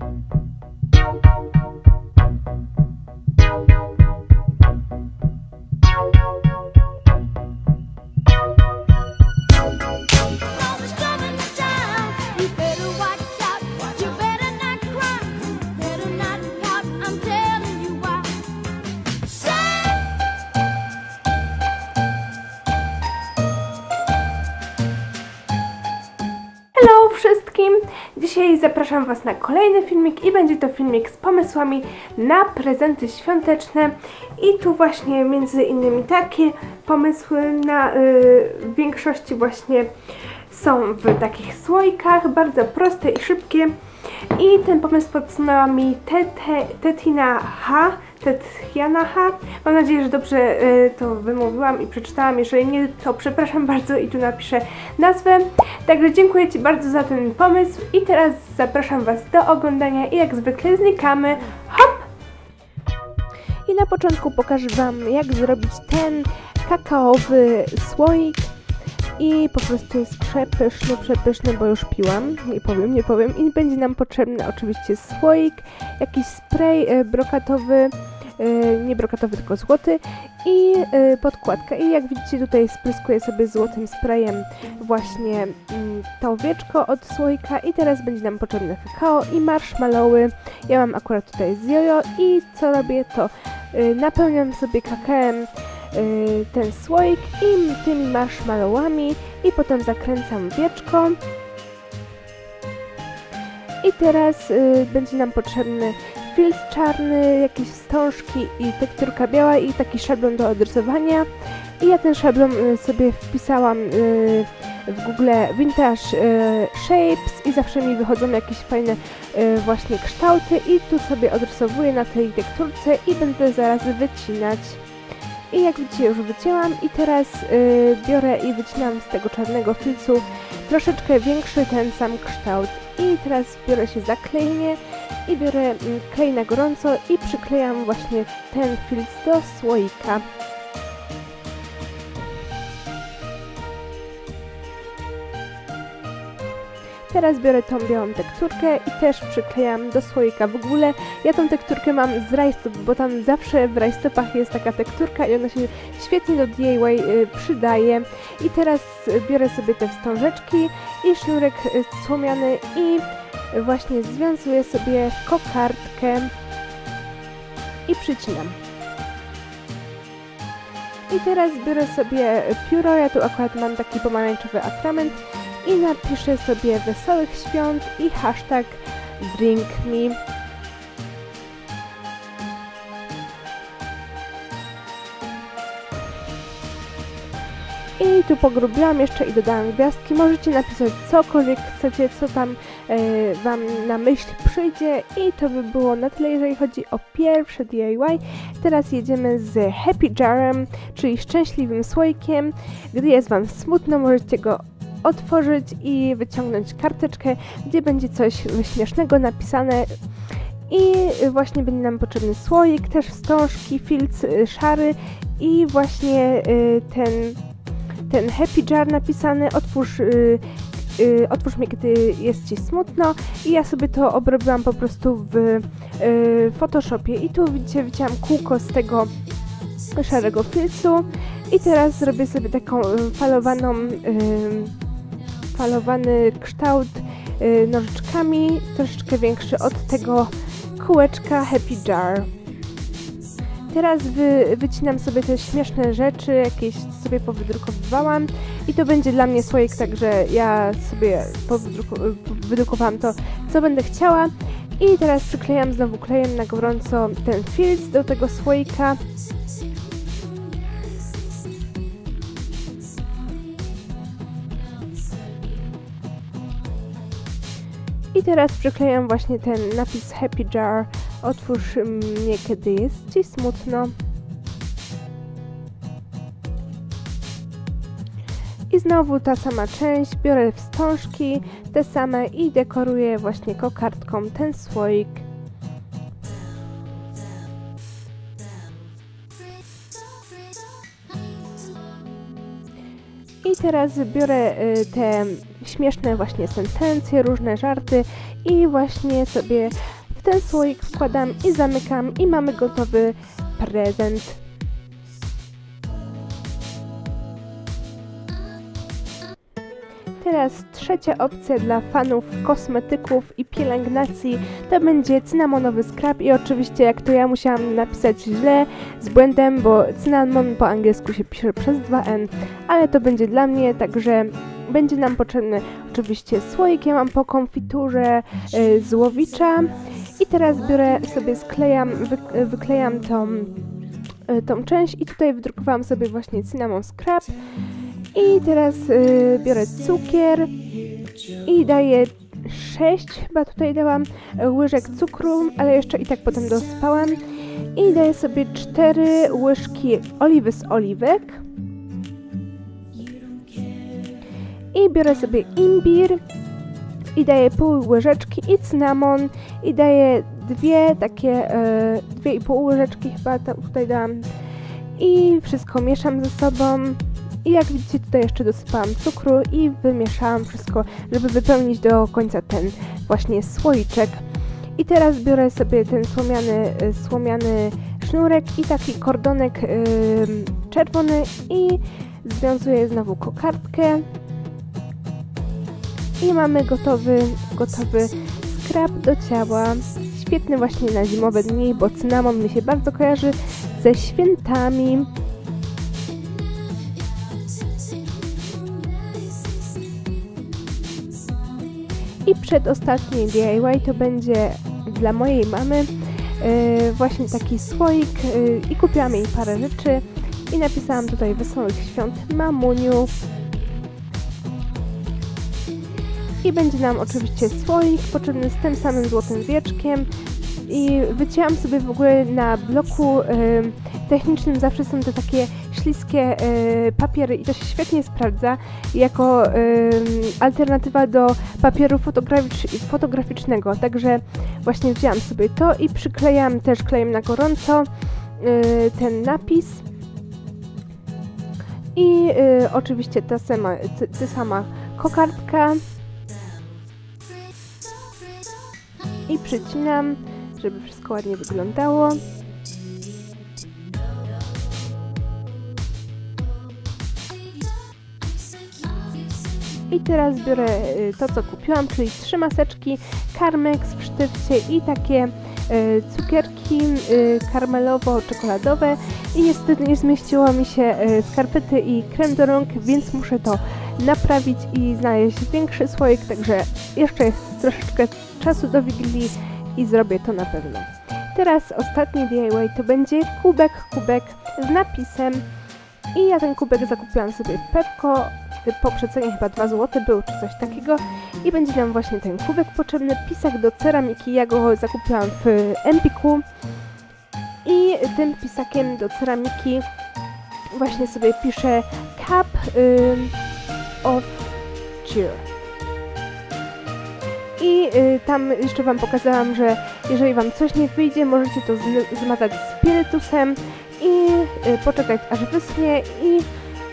Bye. Dzisiaj zapraszam Was na kolejny filmik i będzie to filmik z pomysłami na prezenty świąteczne. I tu właśnie między innymi takie pomysły na y, większości właśnie są w takich słoikach, bardzo proste i szybkie. I ten pomysł podsunęła mi Tetina H, Tetiana H. Mam nadzieję, że dobrze y, to wymówiłam i przeczytałam. Jeżeli nie, to przepraszam bardzo i tu napiszę nazwę. Także dziękuję Ci bardzo za ten pomysł i teraz zapraszam Was do oglądania i jak zwykle znikamy. Hop! I na początku pokażę Wam jak zrobić ten kakaowy słoik i po prostu jest przepyszny, przepyszny, bo już piłam, nie powiem, nie powiem. I będzie nam potrzebny oczywiście słoik, jakiś spray e, brokatowy, e, nie brokatowy, tylko złoty i e, podkładka. I jak widzicie tutaj spryskuję sobie złotym sprayem właśnie mm, to owieczko od słoika i teraz będzie nam potrzebne kakao i marshmallowy. Ja mam akurat tutaj z jojo i co robię to napełniam sobie kakaem ten słoik i tymi marshmallowami i potem zakręcam wieczko. I teraz y, będzie nam potrzebny filtr czarny, jakieś wstążki i tekturka biała i taki szablon do odrysowania. I ja ten szablon y, sobie wpisałam y, w Google Vintage y, Shapes i zawsze mi wychodzą jakieś fajne y, właśnie kształty i tu sobie odrysowuję na tej tekturce i będę zaraz wycinać. I jak widzicie już wycięłam i teraz y, biorę i wycinam z tego czarnego filcu troszeczkę większy ten sam kształt. I teraz biorę się za klejnie i biorę mm, klej na gorąco i przyklejam właśnie ten filc do słoika. Teraz biorę tą białą tekturkę i też przyklejam do słoika. W ogóle ja tą tekturkę mam z rajstop, bo tam zawsze w rajstopach jest taka tekturka i ona się świetnie do DIY y, przydaje. I teraz biorę sobie te wstążeczki i sznurek y, słomiany i właśnie związuję sobie w kokardkę i przycinam. I teraz biorę sobie pióro, ja tu akurat mam taki pomarańczowy atrament i napiszę sobie wesołych świąt i hashtag drinkme. I tu pogrubiłam jeszcze i dodałam gwiazdki. Możecie napisać cokolwiek chcecie, co tam e, Wam na myśl przyjdzie. I to by było na tyle, jeżeli chodzi o pierwsze DIY. Teraz jedziemy z Happy Jarem, czyli szczęśliwym słoikiem. Gdy jest Wam smutno, możecie go otworzyć i wyciągnąć karteczkę, gdzie będzie coś śmiesznego napisane. I właśnie będzie nam potrzebny słoik, też wstążki, filc y, szary i właśnie y, ten, ten happy jar napisany. Otwórz, y, otwórz mnie, gdy jest Ci smutno. I ja sobie to obrobiłam po prostu w Photoshopie. I tu widzicie, wycięłam kółko z tego szarego filcu. I teraz zrobię sobie taką falowaną, y, falowany kształt y, nożyczkami, troszeczkę większy od tego kółeczka Happy Jar. Teraz wy, wycinam sobie te śmieszne rzeczy, jakieś sobie powydrukowywałam i to będzie dla mnie słoik, także ja sobie wydrukowałam to, co będę chciała. I teraz przyklejam znowu klejem na gorąco ten filc do tego słoika. I teraz przyklejam właśnie ten napis Happy Jar. Otwórz mnie, kiedy jest Ci smutno. I znowu ta sama część, biorę wstążki, te same i dekoruję właśnie kokardką ten słoik. I teraz biorę y, te śmieszne właśnie sentencje, różne żarty i właśnie sobie w ten słoik wkładam i zamykam i mamy gotowy prezent. Teraz trzecia opcja dla fanów kosmetyków i pielęgnacji. To będzie cynamonowy skrab i oczywiście jak to ja musiałam napisać źle z błędem, bo cynamon po angielsku się pisze przez 2n, ale to będzie dla mnie, także będzie nam potrzebny oczywiście słoik, ja mam po konfiturze y, z łowicza i teraz biorę sobie sklejam, wy, wyklejam tą, y, tą część i tutaj wydrukowałam sobie właśnie cynamon scrap i teraz y, biorę cukier i daję 6, chyba tutaj dałam łyżek cukru, ale jeszcze i tak potem dospałam. I daję sobie 4 łyżki oliwy z oliwek. I biorę sobie imbir i daję pół łyżeczki i cynamon i daję dwie takie, y, dwie i pół łyżeczki chyba tutaj dałam i wszystko mieszam ze sobą. I jak widzicie tutaj jeszcze dosypałam cukru i wymieszałam wszystko, żeby wypełnić do końca ten właśnie słoiczek. I teraz biorę sobie ten słomiany, słomiany sznurek i taki kordonek yy, czerwony i związuję znowu kokardkę. I mamy gotowy, gotowy skrab do ciała. Świetny właśnie na zimowe dni, bo cynamon mi się bardzo kojarzy ze świętami. I przedostatni DIY to będzie dla mojej mamy yy, właśnie taki słoik yy, i kupiłam jej parę rzeczy i napisałam tutaj wesołych świąt mamuniu. I będzie nam oczywiście słoik potrzebny z tym samym złotym wieczkiem i wycięłam sobie w ogóle na bloku yy, technicznym zawsze są te takie śliskie y, papiery i to się świetnie sprawdza jako y, alternatywa do papieru fotograficz, fotograficznego. Także właśnie wzięłam sobie to i przyklejam też klejem na gorąco y, ten napis. I oczywiście ta sama, ta sama kokardka. I przycinam, żeby wszystko ładnie wyglądało. I teraz biorę y, to, co kupiłam, czyli trzy maseczki Carmex w sztywcie i takie y, cukierki y, karmelowo-czekoladowe. I niestety nie zmieściło mi się skarpety i krem do rąk, więc muszę to naprawić i znaleźć większy słoik, także jeszcze jest troszeczkę czasu do Wigilii i zrobię to na pewno. Teraz ostatni DIY to będzie kubek, kubek z napisem. I ja ten kubek zakupiłam sobie w Pepko po przecenie chyba 2 zł był czy coś takiego. I będzie nam właśnie ten kubek potrzebny, pisak do ceramiki, ja go zakupiłam w Empiku. I tym pisakiem do ceramiki właśnie sobie piszę Cup y, of Cheer. I y, tam jeszcze Wam pokazałam, że jeżeli Wam coś nie wyjdzie, możecie to zmazać spirytusem i y, poczekać aż wyschnie i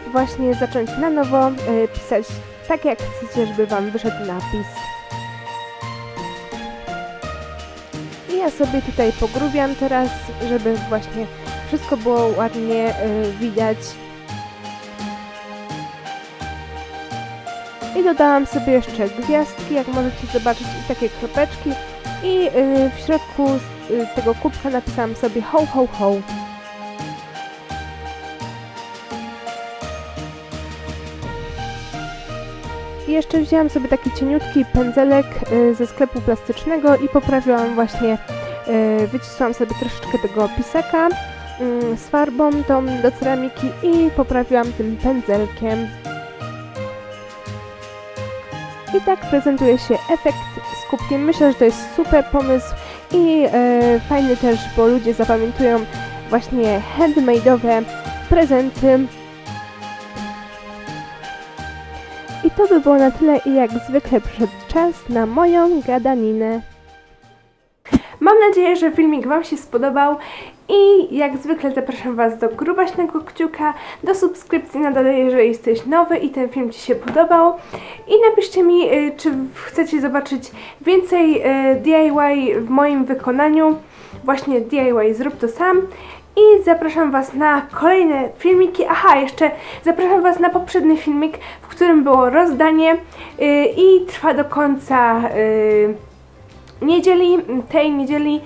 właśnie zacząć na nowo y, pisać tak jak chcecie, żeby Wam wyszedł napis. I ja sobie tutaj pogrubiam teraz, żeby właśnie wszystko było ładnie y, widać. I dodałam sobie jeszcze gwiazdki, jak możecie zobaczyć, i takie kropeczki. I y, w środku tego kubka napisałam sobie ho ho ho. I jeszcze wzięłam sobie taki cieniutki pędzelek y, ze sklepu plastycznego i poprawiłam właśnie, y, wycisłam sobie troszeczkę tego pisaka y, z farbą tą do ceramiki i poprawiłam tym pędzelkiem. I tak prezentuje się efekt z kubkiem. Myślę, że to jest super pomysł i fajny też, bo ludzie zapamiętują właśnie handmade'owe prezenty to by było na tyle i jak zwykle przyszedł czas na moją gadaninę. Mam nadzieję, że filmik Wam się spodobał I jak zwykle zapraszam Was do grubaśnego kciuka, do subskrypcji na dole, jeżeli jesteś nowy i ten film Ci się podobał. I napiszcie mi, y, czy chcecie zobaczyć więcej y, DIY w moim wykonaniu. Właśnie DIY zrób to sam. I zapraszam Was na kolejne filmiki. Aha, jeszcze zapraszam Was na poprzedni filmik, w którym było rozdanie y, i trwa do końca y, niedzieli, tej niedzieli.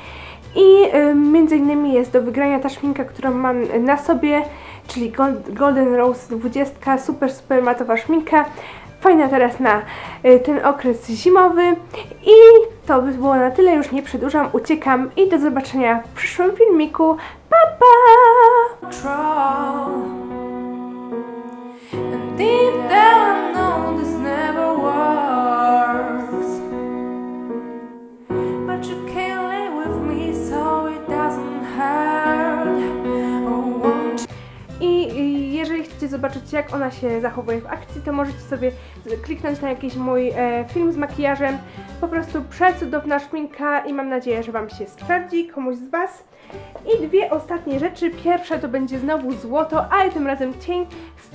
I y, między innymi jest do wygrania ta szminka, którą mam na sobie, czyli Gold, Golden Rose 20, super, super matowa szminka. Fajna teraz na y, ten okres zimowy. I to by było na tyle, już nie przedłużam, uciekam i do zobaczenia w przyszłym filmiku. I jeżeli chcecie zobaczyć jak ona się zachowuje w akcji, to możecie sobie kliknąć na jakiś mój e, film z makijażem. Po prostu przecudowna szminka i mam nadzieję, że Wam się sprawdzi, komuś z Was. I dwie ostatnie rzeczy. Pierwsza to będzie znowu złoto, ale tym razem cień z